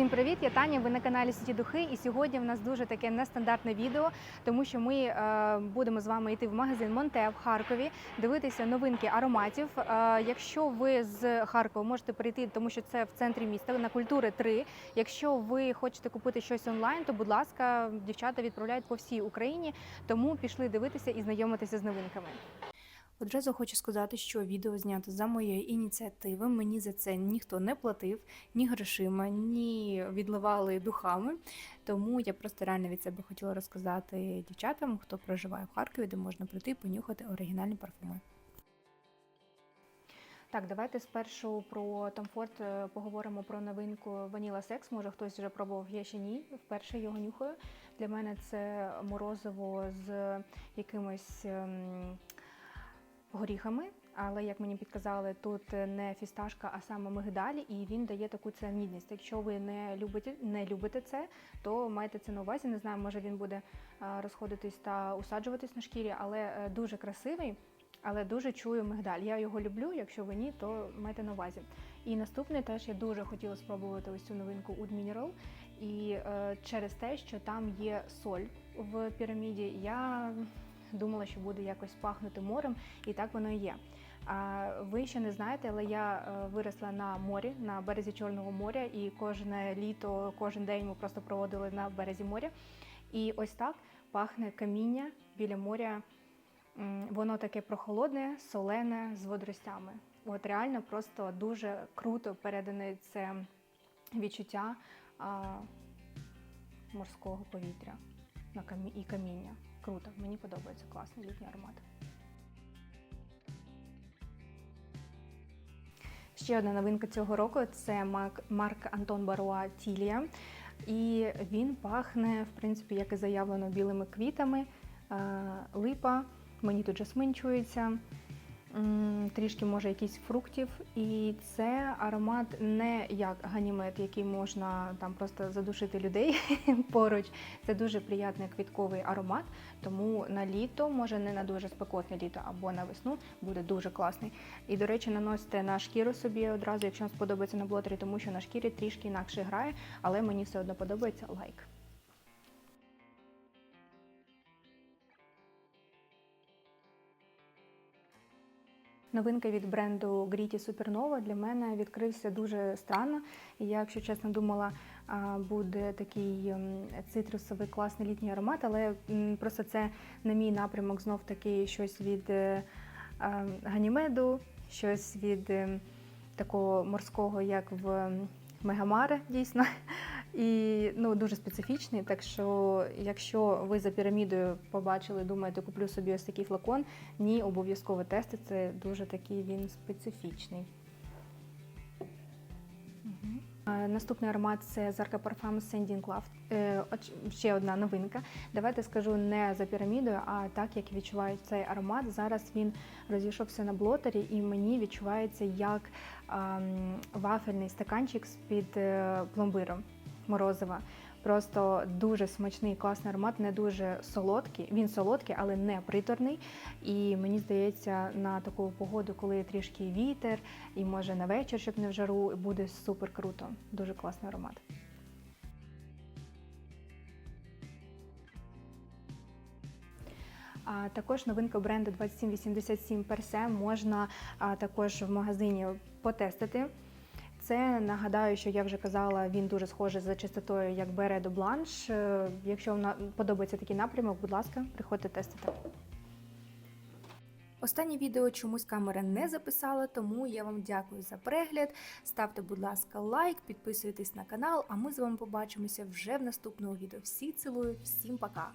Всім привіт! Я Таня. Ви на каналі Сіті Духи. І сьогодні в нас дуже таке нестандартне відео, тому що ми е, будемо з вами йти в магазин Монте в Харкові, дивитися новинки ароматів. Е, якщо ви з Харкова можете прийти, тому що це в центрі міста на культури 3. Якщо ви хочете купити щось онлайн, то будь ласка, дівчата відправляють по всій Україні. Тому пішли дивитися і знайомитися з новинками. Одразу хочу сказати, що відео знято за моєї ініціативи. Мені за це ніхто не платив ні грошима, ні відливали духами. Тому я просто реально від себе хотіла розказати дівчатам, хто проживає в Харкові, де можна прийти і понюхати оригінальні парфуми. Так, давайте спершу про Ford е, поговоримо про новинку Vanilla Sex. Може хтось вже пробував, я ще ні. Вперше його нюхаю. Для мене це морозиво з якимось. Горіхами, але як мені підказали, тут не фісташка, а саме мигдаль, і він дає таку цемнітність. Якщо ви не любите, не любите це, то майте це на увазі. Не знаю, може він буде е, розходитись та усаджуватись на шкірі, але е, дуже красивий. Але дуже чую мигдаль. Я його люблю. Якщо ви ні, то майте на увазі. І наступний теж я дуже хотіла спробувати ось цю новинку Oud Mineral. І е, через те, що там є соль в піраміді, я думала, що буде якось пахнути морем, і так воно і є. А ви ще не знаєте, але я е, виросла на морі, на березі Чорного моря, і кожне літо, кожен день ми просто проводили на березі моря. І ось так пахне каміння біля моря. Воно таке прохолодне, солене з водоростями. От реально просто дуже круто передане це відчуття а, морського повітря на камі- і каміння. Круто, мені подобається класний літній аромат. Ще одна новинка цього року це Марк Антон Баруа Тілія. І він пахне, в принципі, як і заявлено, білими квітами, липа, мені тут жасмин чується, трішки може якісь фруктів. І це аромат не як ганімет, який можна там просто задушити людей поруч. Це дуже приятний квітковий аромат, тому на літо, може не на дуже спекотне літо або на весну, буде дуже класний. І, до речі, наносите на шкіру собі одразу, якщо вам сподобається на блотері, тому що на шкірі трішки інакше грає, але мені все одно подобається лайк. Новинка від бренду Gritty Supernova для мене відкрився дуже странно. Я, якщо чесно, думала, буде такий ем, цитрусовий класний літній аромат, але просто це не мій напрямок, знов таки щось від е, ганімеду, щось від е, такого морського, як в ем, Мегамаре, дійсно. І ну, дуже специфічний. Так що, якщо ви за пірамідою побачили, думаєте, куплю собі ось такий флакон, ні, обов'язково тести. Це дуже такий він специфічний. Наступний аромат це Zarka Parfum Sending Love. Е, Ще одна новинка. Давайте скажу не за пірамідою, а так як відчуваю цей аромат. Зараз він розійшовся на блотері, і мені відчувається як вафельний стаканчик з-під е, пломбиром морозива. Просто дуже смачний, класний аромат, не дуже солодкий. Він солодкий, але не приторний. І мені здається, на таку погоду, коли трішки вітер, і може на вечір, щоб не в жару, буде супер круто. Дуже класний аромат. А також новинка бренду 2787 Perse можна також в магазині потестити. Це нагадаю, що я вже казала, він дуже схожий за чистотою, як Бере до Бланш. Е, Якщо вам подобається такий напрямок, будь ласка, приходьте тестити. Останнє відео чомусь камера не записала, тому я вам дякую за перегляд. Ставте, будь ласка, лайк, підписуйтесь на канал, а ми з вами побачимося вже в наступному відео. Всі цілую, всім пока!